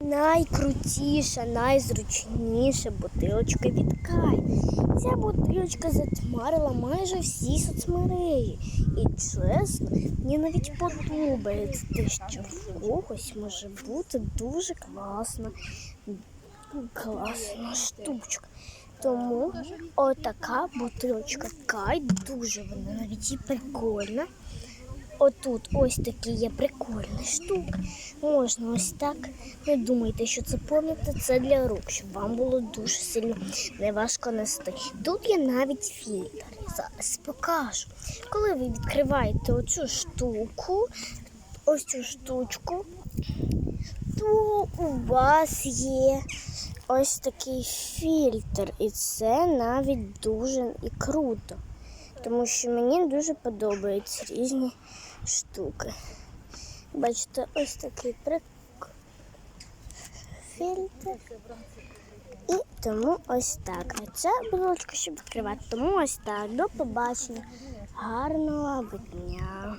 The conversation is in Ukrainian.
найкрутіша, найзручніша бутилочка від Кай. Ця бутилочка затьмарила майже всі соцмережі. І чесно, мені навіть подобається те, що в когось може бути дуже класна, класна штучка. Тому отака бутилочка Кай дуже вона навіть і прикольна. Отут ось такі є прикольні штуки. Можна ось так. Не думайте, що це помните, це для рук, щоб вам було дуже сильно неважко нести. Тут є навіть фільтр. Зараз покажу. Коли ви відкриваєте оцю штуку, ось цю штучку, то у вас є ось такий фільтр. І це навіть дуже і круто. Тому що мені дуже подобаються різні штуки. Бачите, ось такий фільтр. І тому ось так. А це булочка, щоб відкривати. Тому ось так. До побачення. Гарного дня.